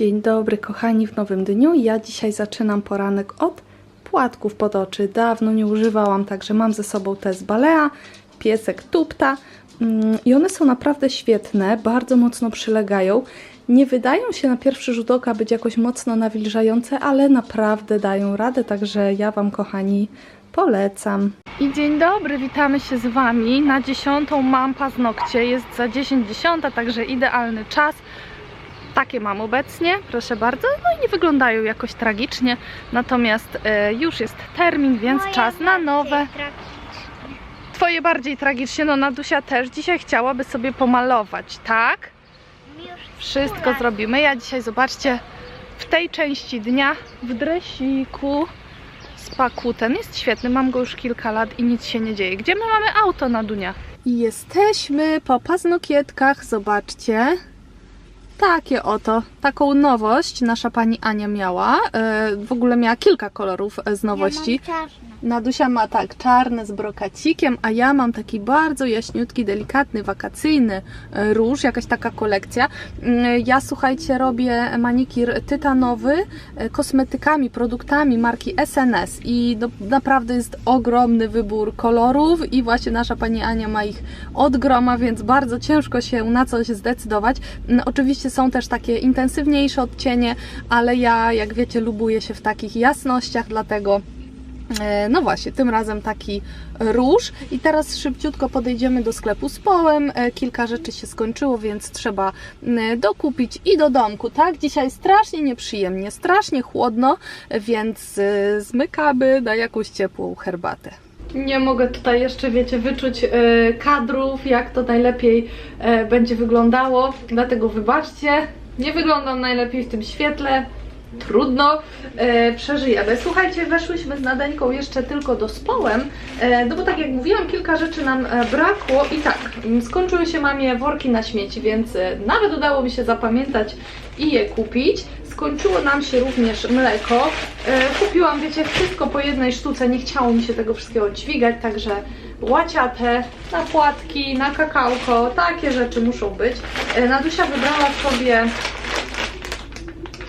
Dzień dobry kochani w nowym dniu. Ja dzisiaj zaczynam poranek od płatków pod oczy. Dawno nie używałam, także mam ze sobą te z Balea, piesek Tupta Mm, i one są naprawdę świetne, bardzo mocno przylegają. Nie wydają się na pierwszy rzut oka być jakoś mocno nawilżające, ale naprawdę dają radę, także ja Wam kochani polecam. I dzień dobry, witamy się z Wami. Na 10 mam paznokcie, jest za 10 dziesiąta, także idealny czas. Takie mam obecnie, proszę bardzo. No i nie wyglądają jakoś tragicznie, natomiast e, już jest termin, więc Moje czas na nowe. Twoje bardziej tragicznie, no Nadusia też dzisiaj chciałaby sobie pomalować, tak? Wszystko zrobimy. Ja dzisiaj, zobaczcie, w tej części dnia w dresiku z Pakuten. Jest świetny, mam go już kilka lat i nic się nie dzieje. Gdzie my mamy auto na Dunia? I jesteśmy po paznokietkach, zobaczcie. Takie oto, taką nowość nasza pani Ania miała. E, W ogóle miała kilka kolorów e, z nowości. Ja. Nadusia ma tak czarne z brokacikiem, a ja mam taki bardzo jaśniutki, delikatny, wakacyjny e, róż, jakaś taka kolekcja. Mm, Ja słuchajcie, robię manikir tytanowy kosmetykami, produktami marki SNS i do, naprawdę jest ogromny wybór kolorów i właśnie nasza pani Ania ma ich od groma, więc bardzo ciężko się na coś zdecydować. Mm, Są też takie intensywniejsze odcienie, ale ja, jak wiecie, lubuję się w takich jasnościach, dlatego E, No właśnie, tym razem taki róż. I teraz szybciutko podejdziemy do sklepu z połem. E, Kilka rzeczy się skończyło, więc trzeba m, dokupić i do domku, tak? Dzisiaj strasznie nieprzyjemnie, strasznie chłodno, więc e, zmykamy na jakąś ciepłą herbatę. Nie mogę tutaj jeszcze, wiecie, wyczuć e, kadrów, jak to najlepiej e, będzie wyglądało, dlatego wybaczcie, nie wyglądam najlepiej w tym świetle, trudno, e, przeżyjemy. Słuchajcie, weszłyśmy z Nadeńką jeszcze tylko do społem, e, no bo tak jak mówiłam, kilka rzeczy nam e, brakło. I tak, m, skończyły się mamie worki na śmieci, więc e, nawet udało mi się zapamiętać i je kupić. Skończyło nam się również mleko. E, kupiłam, wiecie, wszystko po jednej sztuce, nie chciało mi się tego wszystkiego dźwigać, także łaciate, na płatki, na kakałko, takie rzeczy muszą być. E, Nadusia wybrała sobie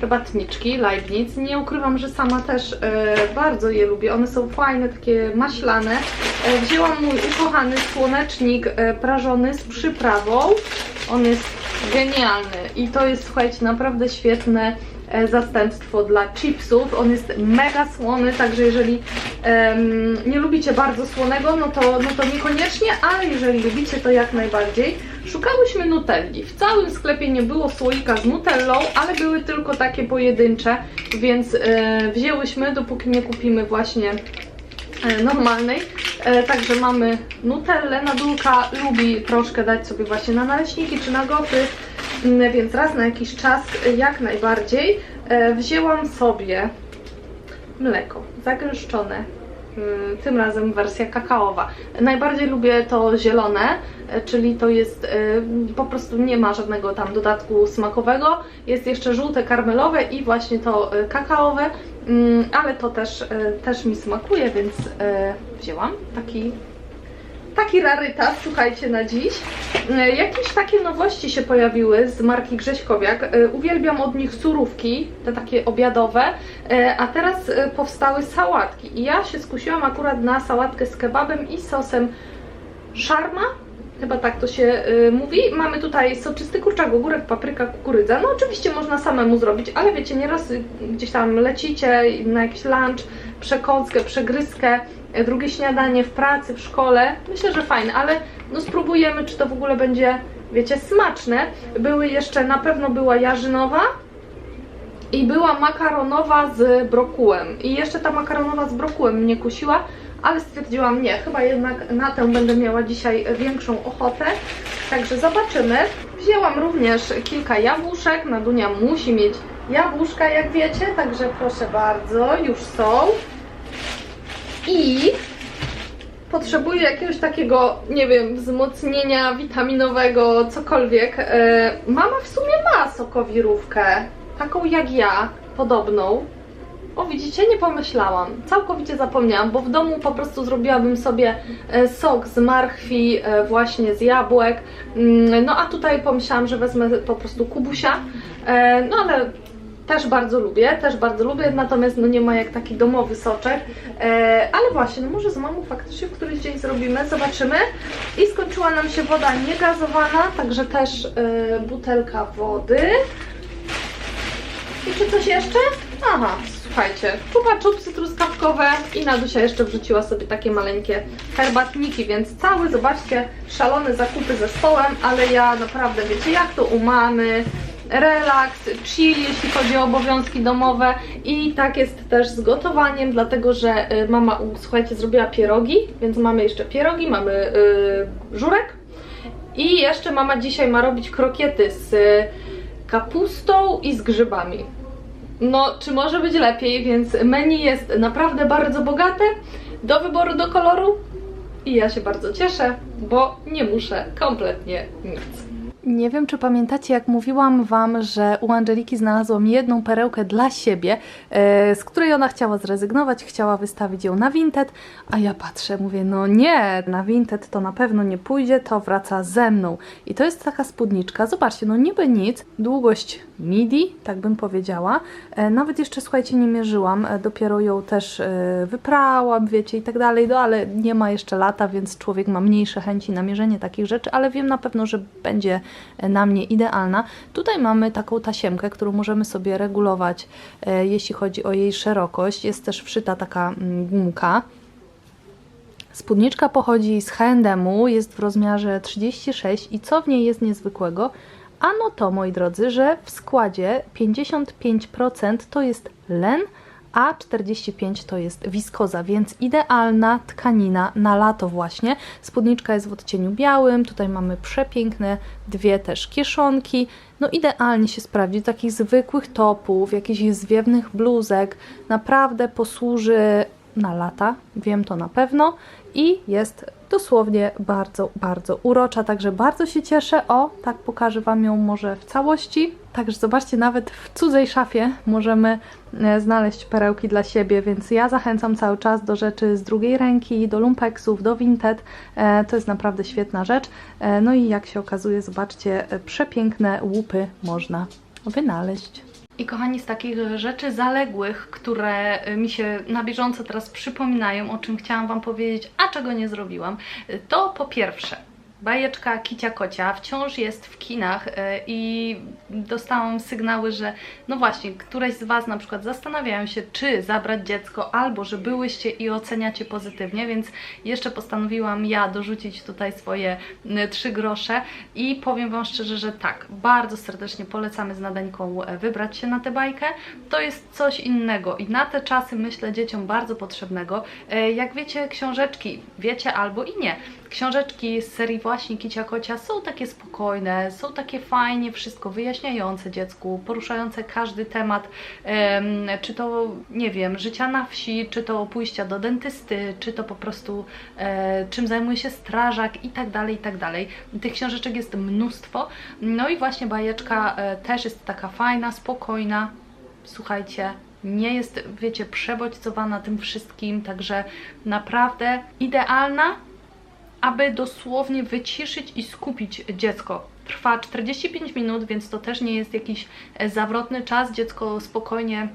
herbatniczki Leibniz. Nie ukrywam, że sama też e, bardzo je lubię. One są fajne, takie maślane. Wzięłam mój ukochany słonecznik prażony z przyprawą. On jest genialny i to jest, słuchajcie, naprawdę świetne zastępstwo dla chipsów. On jest mega słony, także jeżeli em, nie lubicie bardzo słonego, no to, no to niekoniecznie, ale jeżeli lubicie, to jak najbardziej. Szukałyśmy nutelli. W całym sklepie nie było słoika z nutellą, ale były tylko takie pojedyncze, więc e, wzięłyśmy, dopóki nie kupimy właśnie e, normalnej. E, także mamy nutellę. Nadulka lubi troszkę dać sobie właśnie na naleśniki czy na gofy, Mm, więc raz na jakiś czas jak najbardziej. E, wzięłam sobie mleko zagęszczone. Mm, Tym razem wersja kakaowa. Najbardziej lubię to zielone, e, czyli to jest e, po prostu nie ma żadnego tam dodatku smakowego. Jest jeszcze żółte karmelowe i właśnie to kakaowe, Mm, ale to też, też mi smakuje, więc wzięłam taki taki rarytas, słuchajcie, na dziś. E, Jakieś takie nowości się pojawiły z marki Grześkowiak. E, Uwielbiam od nich surówki, te takie obiadowe, e, a teraz powstały sałatki. I ja się skusiłam akurat na sałatkę z kebabem i sosem szarma. Chyba tak to się y, mówi. Mamy tutaj soczysty kurczak, ogórek, papryka, kukurydza. No oczywiście można samemu zrobić, ale wiecie, nieraz y, gdzieś tam lecicie na jakiś lunch, przekąskę, przegryzkę, y, drugie śniadanie w pracy, w szkole. Myślę, że fajne, ale no spróbujemy, czy to w ogóle będzie, wiecie, smaczne. Były jeszcze, na pewno była jarzynowa, i była makaronowa z brokułem. I jeszcze ta makaronowa z brokułem mnie kusiła, ale stwierdziłam nie, chyba jednak na tę będę miała dzisiaj większą ochotę. Także zobaczymy. Wzięłam również kilka jabłuszek. Nadunia musi mieć jabłuszka, jak wiecie, także proszę bardzo, już są. I potrzebuję jakiegoś takiego, nie wiem, wzmocnienia witaminowego, cokolwiek. E, Mama w sumie ma sokowirówkę, taką jak ja, podobną. O, widzicie, nie pomyślałam. Całkowicie zapomniałam, bo w domu po prostu zrobiłabym sobie e, sok z marchwi, e, właśnie z jabłek. Mm, No a tutaj pomyślałam, że wezmę po prostu kubusia. E, No ale też bardzo lubię, też bardzo lubię, natomiast no nie ma jak taki domowy soczek. Ale właśnie, no może z mamą faktycznie w któryś dzień zrobimy, zobaczymy. I skończyła nam się woda niegazowana, także też butelka wody. I czy coś jeszcze? Aha, słuchajcie, czupa czupsy truskawkowe i Nadusia jeszcze wrzuciła sobie takie maleńkie herbatniki, więc cały, zobaczcie, szalone zakupy ze stołem, ale ja naprawdę, wiecie, jak to u mamy, relaks, chill, jeśli chodzi o obowiązki domowe. I tak jest też z gotowaniem, dlatego że y, mama, słuchajcie, zrobiła pierogi, więc mamy jeszcze pierogi, mamy y, żurek. I jeszcze mama dzisiaj ma robić krokiety z kapustą i z grzybami. No, czy może być lepiej, więc menu jest naprawdę bardzo bogate, do wyboru, do koloru i ja się bardzo cieszę, bo nie muszę kompletnie nic. Nie wiem, czy pamiętacie, jak mówiłam Wam, że u Angeliki znalazłam jedną perełkę dla siebie, e, z której ona chciała zrezygnować, chciała wystawić ją na Vinted, a ja patrzę, mówię, no nie, na Vinted to na pewno nie pójdzie, to wraca ze mną. I to jest taka spódniczka, zobaczcie, no niby nic, długość midi, tak bym powiedziała. E, Nawet jeszcze, słuchajcie, nie mierzyłam, e, dopiero ją też wyprałam, wiecie, i tak dalej, no ale nie ma jeszcze lata, więc człowiek ma mniejsze chęci na mierzenie takich rzeczy, ale wiem na pewno, że będzie na mnie idealna. Tutaj mamy taką tasiemkę, którą możemy sobie regulować, e, jeśli chodzi o jej szerokość. Jest też wszyta taka mm, gumka. Spódniczka pochodzi z H&M-u, jest w rozmiarze 36 i co w niej jest niezwykłego? Ano to, moi drodzy, że w składzie 55% to jest len, a 45% to jest wiskoza, więc idealna tkanina na lato właśnie. Spódniczka jest w odcieniu białym, tutaj mamy przepiękne dwie też kieszonki. No idealnie się sprawdzi, takich zwykłych topów, jakichś zwiewnych bluzek, naprawdę posłuży na lata, wiem to na pewno i jest dosłownie bardzo, bardzo urocza, także bardzo się cieszę. O, tak pokażę Wam ją może w całości. Także zobaczcie, nawet w cudzej szafie możemy e, znaleźć perełki dla siebie, więc ja zachęcam cały czas do rzeczy z drugiej ręki, do lumpeksów, do Vinted. E, To jest naprawdę świetna rzecz. E, No i jak się okazuje, zobaczcie, przepiękne łupy można wynaleźć. I kochani, z takich rzeczy zaległych, które y, mi się na bieżąco teraz przypominają, o czym chciałam Wam powiedzieć, a czego nie zrobiłam, y, to po pierwsze, bajeczka Kicia Kocia wciąż jest w kinach y, i dostałam sygnały, że no właśnie, któreś z Was na przykład zastanawiają się, czy zabrać dziecko, albo że byłyście i oceniacie pozytywnie, więc jeszcze postanowiłam ja dorzucić tutaj swoje y, trzy grosze i powiem Wam szczerze, że tak, bardzo serdecznie polecamy z Nadańką e, wybrać się na tę bajkę. To jest coś innego i na te czasy myślę dzieciom bardzo potrzebnego. E, Jak wiecie, książeczki, wiecie albo i nie, książeczki z serii właśnie Kicia Kocia są takie spokojne, są takie fajnie wszystko wyjaśniające dziecku, poruszające każdy temat, em, czy to, nie wiem, życia na wsi, czy to pójścia do dentysty, czy to po prostu e, czym zajmuje się strażak i tak dalej, i tak dalej. Tych książeczek jest mnóstwo. No i właśnie bajeczka e, też jest taka fajna, spokojna. Słuchajcie, nie jest, wiecie, przebodźcowana tym wszystkim, także naprawdę idealna, aby dosłownie wyciszyć i skupić dziecko. Trwa 45 minut, więc to też nie jest jakiś e, zawrotny czas. Dziecko spokojnie,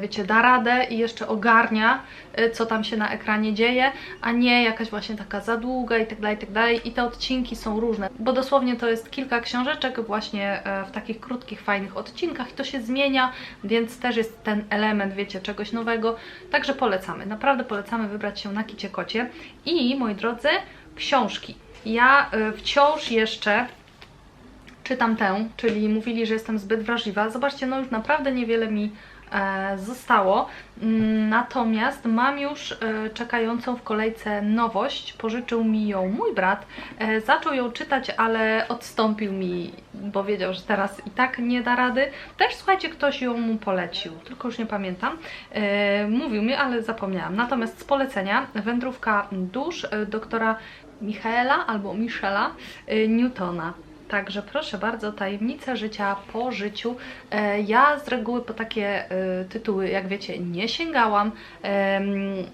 wiecie, da radę i jeszcze ogarnia, e, co tam się na ekranie dzieje, a nie jakaś właśnie taka za długa i tak dalej, i tak dalej. I te odcinki są różne, bo dosłownie to jest kilka książeczek właśnie e, w takich krótkich, fajnych odcinkach i to się zmienia, więc też jest ten element, wiecie, czegoś nowego. Także polecamy, naprawdę polecamy wybrać się na Kicie Kocie. I, moi drodzy, książki. Ja e, wciąż jeszcze czytam tę, czyli mówili, że jestem zbyt wrażliwa. Zobaczcie, no już naprawdę niewiele mi e, zostało. Mm, Natomiast mam już e, czekającą w kolejce nowość. Pożyczył mi ją mój brat. E, zaczął ją czytać, ale odstąpił mi, bo wiedział, że teraz i tak nie da rady. Też słuchajcie, ktoś ją mu polecił, tylko już nie pamiętam. E, mówił mi, ale zapomniałam. Natomiast z polecenia Wędrówka dusz e, doktora Michaela albo Michela e, Newtona. Także proszę bardzo, tajemnica życia po życiu. E, Ja z reguły po takie e, tytuły, jak wiecie, nie sięgałam.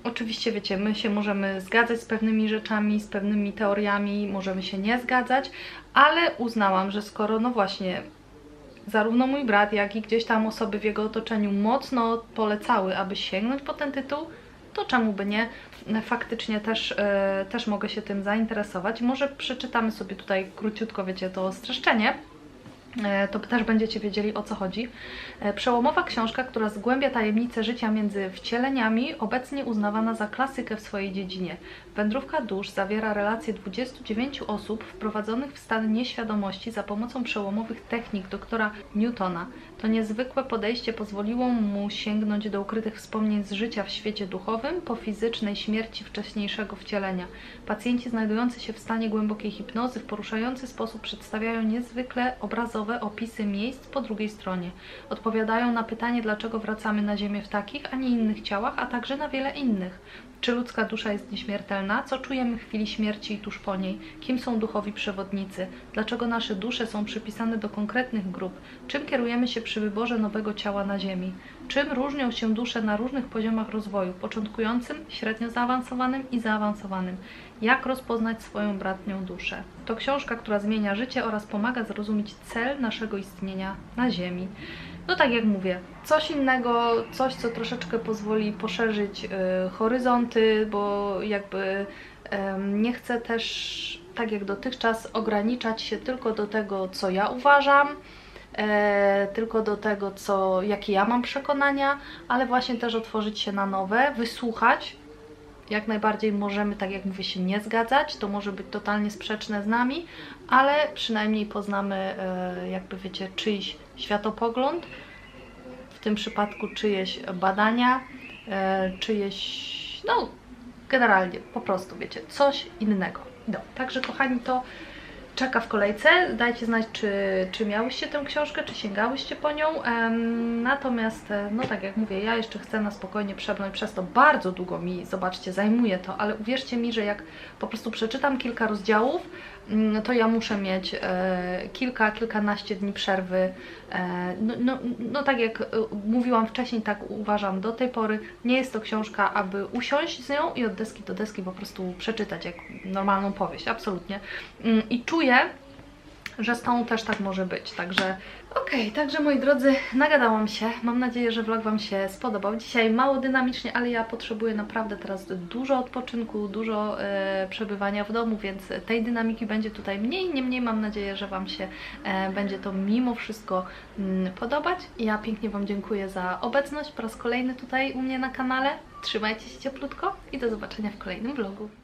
Oczywiście, wiecie, my się możemy zgadzać z pewnymi rzeczami, z pewnymi teoriami, możemy się nie zgadzać, ale uznałam, że skoro, no właśnie, zarówno mój brat, jak i gdzieś tam osoby w jego otoczeniu mocno polecały, aby sięgnąć po ten tytuł, to czemu by nie? Faktycznie też, e, też mogę się tym zainteresować. Może przeczytamy sobie tutaj króciutko, wiecie, to streszczenie. E, To też będziecie wiedzieli o co chodzi. E, Przełomowa książka, która zgłębia tajemnice życia między wcieleniami, obecnie uznawana za klasykę w swojej dziedzinie. Wędrówka dusz zawiera relacje 29 osób wprowadzonych w stan nieświadomości za pomocą przełomowych technik doktora Newtona. To niezwykłe podejście pozwoliło mu sięgnąć do ukrytych wspomnień z życia w świecie duchowym po fizycznej śmierci wcześniejszego wcielenia. Pacjenci znajdujący się w stanie głębokiej hipnozy w poruszający sposób przedstawiają niezwykle obrazowe opisy miejsc po drugiej stronie. Odpowiadają na pytanie, dlaczego wracamy na Ziemię w takich, a nie innych ciałach, a także na wiele innych. Czy ludzka dusza jest nieśmiertelna? Co czujemy w chwili śmierci i tuż po niej? Kim są duchowi przewodnicy? Dlaczego nasze dusze są przypisane do konkretnych grup? Czym kierujemy się przy wyborze nowego ciała na Ziemi? Czym różnią się dusze na różnych poziomach rozwoju, początkującym, średnio zaawansowanym i zaawansowanym? Jak rozpoznać swoją bratnią duszę? To książka, która zmienia życie oraz pomaga zrozumieć cel naszego istnienia na Ziemi. No tak jak mówię, coś innego, coś co troszeczkę pozwoli poszerzyć y, horyzonty, bo jakby nie chcę też tak jak dotychczas ograniczać się tylko do tego, co ja uważam, e, tylko do tego, co, jakie ja mam przekonania, ale właśnie też otworzyć się na nowe, wysłuchać. Jak najbardziej możemy, tak jak mówię, się nie zgadzać, to może być totalnie sprzeczne z nami, ale przynajmniej poznamy, e, jakby wiecie, czyjś światopogląd, w tym przypadku czyjeś badania, e, czyjeś, no generalnie po prostu, wiecie, coś innego. No, także kochani, to czeka w kolejce. Dajcie znać, czy, czy miałyście tę książkę, czy sięgałyście po nią. Natomiast, e, no tak jak mówię, ja jeszcze chcę na spokojnie przebrnąć przez to. Bardzo długo mi, zobaczcie, zajmuje to, ale uwierzcie mi, że jak po prostu przeczytam kilka rozdziałów, to ja muszę mieć e, kilka, kilkanaście dni przerwy. E, no, no, no tak jak e, mówiłam wcześniej, tak uważam do tej pory. Nie jest to książka, aby usiąść z nią i od deski do deski po prostu przeczytać jak normalną powieść, absolutnie. Mm, I czuję, że z tą też tak może być, także okej, także moi drodzy, nagadałam się, mam nadzieję, że vlog Wam się spodobał. Dzisiaj mało dynamicznie, ale ja potrzebuję naprawdę teraz dużo odpoczynku, dużo e, przebywania w domu, więc tej dynamiki będzie tutaj mniej, niemniej mam nadzieję, że Wam się e, będzie to mimo wszystko mm, podobać. Ja pięknie Wam dziękuję za obecność po raz kolejny tutaj u mnie na kanale. Trzymajcie się cieplutko i do zobaczenia w kolejnym vlogu.